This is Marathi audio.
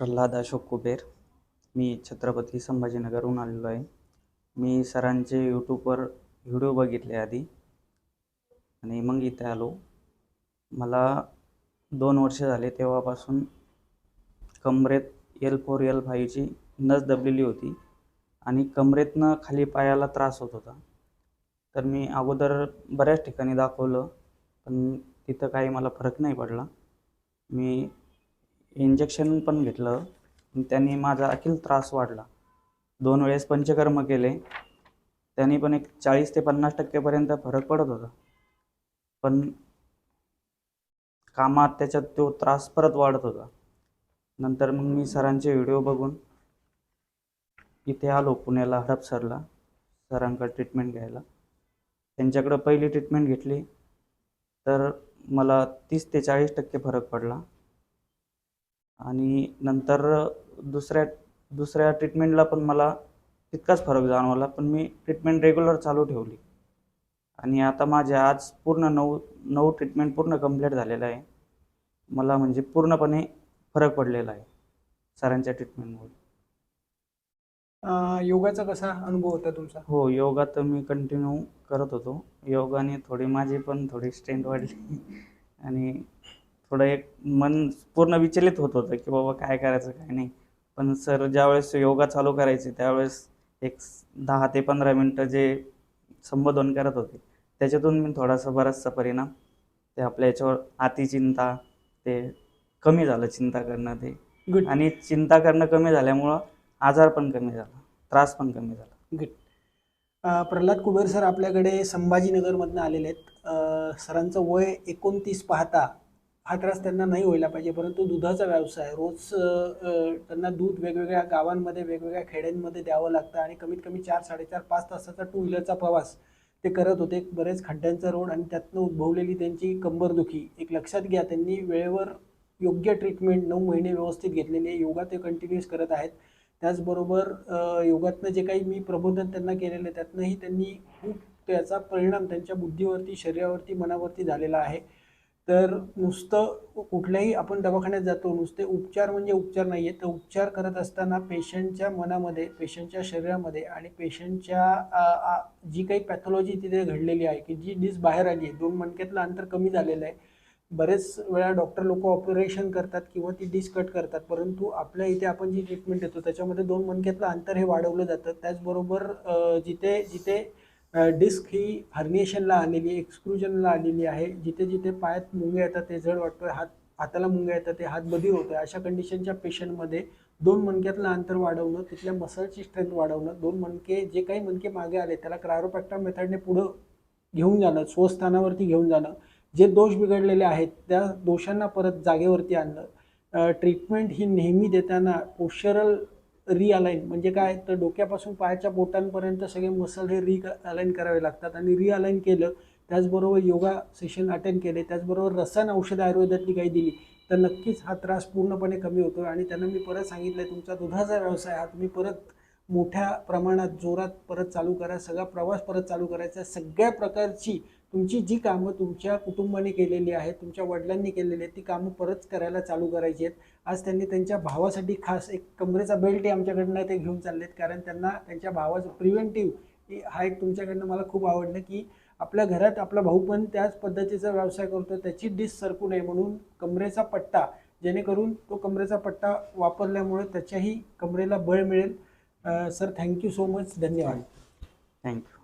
प्रल्हाद अशोक कुबेर. मी छत्रपती संभाजीनगरहून आलेलो आहे. मी सरांचे यूट्यूबवर व्हिडिओ बघितले आधी. आणि मग इथे आलो. मला दोन वर्ष झाले तेव्हापासून कमरेत एल फोर एल फाईव्हची नस दबलेली होती. आणि कमरेतनं खाली पायाला त्रास होत होता. तर मी अगोदर बऱ्याच ठिकाणी दाखवलं पण तिथं काही मला फरक नाही पडला. मी इंजेक्शन पण घेतलं. त्यांनी माझा अखिल त्रास वाढला. दोन वेळेस पंचकर्म केले. त्यांनी पण एक चाळीस ते पन्नास टक्केपर्यंत फरक पडत होता. पण कामात त्याच्यात तो त्रास परत वाढत होता. नंतर मग मी सरांचे व्हिडिओ बघून इथे आलो. पुण्याला हडपसरला सरांकडे ट्रीटमेंट घ्यायला. त्यांच्याकडं पहिली ट्रीटमेंट घेतली. तर मला तीस ते चाळीस टक्के फरक पडला. आणि नंतर दुसऱ्या दुसऱ्या ट्रीटमेंटला पण मला तितकाच फरक जाणवला पण मी ट्रीटमेंट रेग्युलर चालू ठेवली. आणि आता माझे आज पूर्ण नऊ नऊ ट्रीटमेंट पूर्ण कंप्लीट झालेलं आहे. मला म्हणजे पूर्णपणे फरक पडलेला आहे सरांच्या ट्रीटमेंटमुळे योगाचा कसा अनुभव होता तुमचा? हो योगा तर मी कंटिन्यू करत होतो. योगाने थोडी माझी पण थोडी स्ट्रेंथ वाढली. आणि थोडं एक मन पूर्ण विचलित होत होतं की बाबा काय करायचं काय नाही. पण सर ज्यावेळेस योगा चालू करायचे त्यावेळेस एक दहा ते पंधरा मिनटं जे संबोधन करत होते त्याच्यातून मी थोडासा बराचसा परिणाम ते आपल्या याच्यावर अतिचिंता ते कमी झालं चिंता करणं ते. आणि चिंता करणं कमी झाल्यामुळं आजार पण कमी झाला त्रास पण कमी झाला. गुड प्रल्हाद कुबेर सर आपल्याकडे संभाजीनगरमधनं आलेले आहेत. सरांचं वय एकोणतीस पाहता हा त्रास त्यांना नाही व्हायला पाहिजे परंतु दुधाचा व्यवसाय रोज त्यांना दूध वेगवेगळ्या गावांमध्ये वेगवेगळ्या खेड्यांमध्ये द्यावं लागतं आणि कमीत कमी चार साडेचार पाच तासाचा टू व्हीलरचा प्रवास ते करत होते. बरेच खड्ड्यांचा रोड आणि त्यातनं उद्भवलेली त्यांची कंबरदुखी. एक लक्षात घ्या त्यांनी वेळेवर योग्य ट्रीटमेंट नऊ महिने व्यवस्थित घेतलेली आहे. योगा ते कंटिन्युअस करत आहेत. त्याचबरोबर योगातनं जे काही मी प्रबोधन त्यांना केलेलं आहे त्यातनंही त्यांनी खूप त्याचा परिणाम त्यांच्या बुद्धीवरती शरीरावरती मनावरती झालेला आहे. तर नुसतं कुठल्याही आपण दवाखान्यात जातो नुसते उपचार म्हणजे उपचार नाही आहे तर उपचार करत असताना पेशंटच्या मनामध्ये पेशंटच्या शरीरामध्ये आणि पेशंटच्या जी काही पॅथॉलॉजी तिथे घडलेली आहे की जी डिस बाहेर आली आहे दोन मणक्यातलं अंतर कमी झालेलं आहे. बरेच वेळा डॉक्टर लोक ऑपरेशन करतात किंवा ती डिश कट करतात परंतु आपल्या इथे आपण जी ट्रीटमेंट देतो त्याच्यामध्ये दोन मणक्यातलं अंतर हे वाढवलं जातं. त्याचबरोबर जिथे जिथे डिस्क ही हर्निएशनला आलेली आहे एक्सक्लुजनला आलेली आहे. जिथे जिथे पायात मुंग्या येतात ते जड वाटतोय हात हाताला मुंग्या येतात ते हात बधीर होतोय. अशा कंडिशनच्या पेशंटमध्ये दोन मणक्यातलं अंतर वाढवणं तिथल्या मसलची स्ट्रेंथ वाढवणं दोन मणके जे काही मणके मागे आले त्याला क्रायोप्रॅक्टर मेथडने पुढं घेऊन जाणं स्वस्थानावरती घेऊन जाणं. जे दोष बिघडलेले आहेत त्या दोषांना परत जागेवरती आणणं. ट्रीटमेंट ही नेहमी देताना पोश्चरल रिअलाईन म्हणजे काय? तर डोक्यापासून पायाच्या बोटांपर्यंत सगळे मसल हे री अलाईन करावे लागतात. आणि रिअलाईन केलं त्याचबरोबर योगा सेशन अटेंड केले त्याचबरोबर रसायन औषधं आयुर्वेदातली काही दिली तर नक्कीच हा त्रास पूर्णपणे कमी होतो आणि त्यांना मी परत सांगितलं आहे तुमचा दुधाचा व्यवसाय हा तुम्ही परत मोठ्या प्रमाणात जोरात परत चालू करा सगळा प्रवास परत चालू करायचा. सगळ्या प्रकारची तुमची जी कामं तुमच्या कुटुंबाने केलेली आहेत तुमच्या वडिलांनी केलेली आहेत ती कामं परत करायला चालू करायची आहेत. आज त्यांनी त्यांच्या भावासाठी खास एक कमरेचा बेल्ट आमच्याकडनं ते घेऊन चाललेत कारण त्यांना त्यांच्या भावाचं प्रिव्हेंटिव्ह हा एक तुमच्याकडनं मला खूप आवडलं की आपल्या घरात आपला भाऊ पण त्याच पद्धतीचा व्यवसाय करतो त्याची डिश सरकू नये म्हणून कमरेचा पट्टा जेणेकरून तो कमरेचा पट्टा वापरल्यामुळे त्याच्याही कमरेला बळ मिळेल. सर थँक्यू सो मच धन्यवाद थँक्यू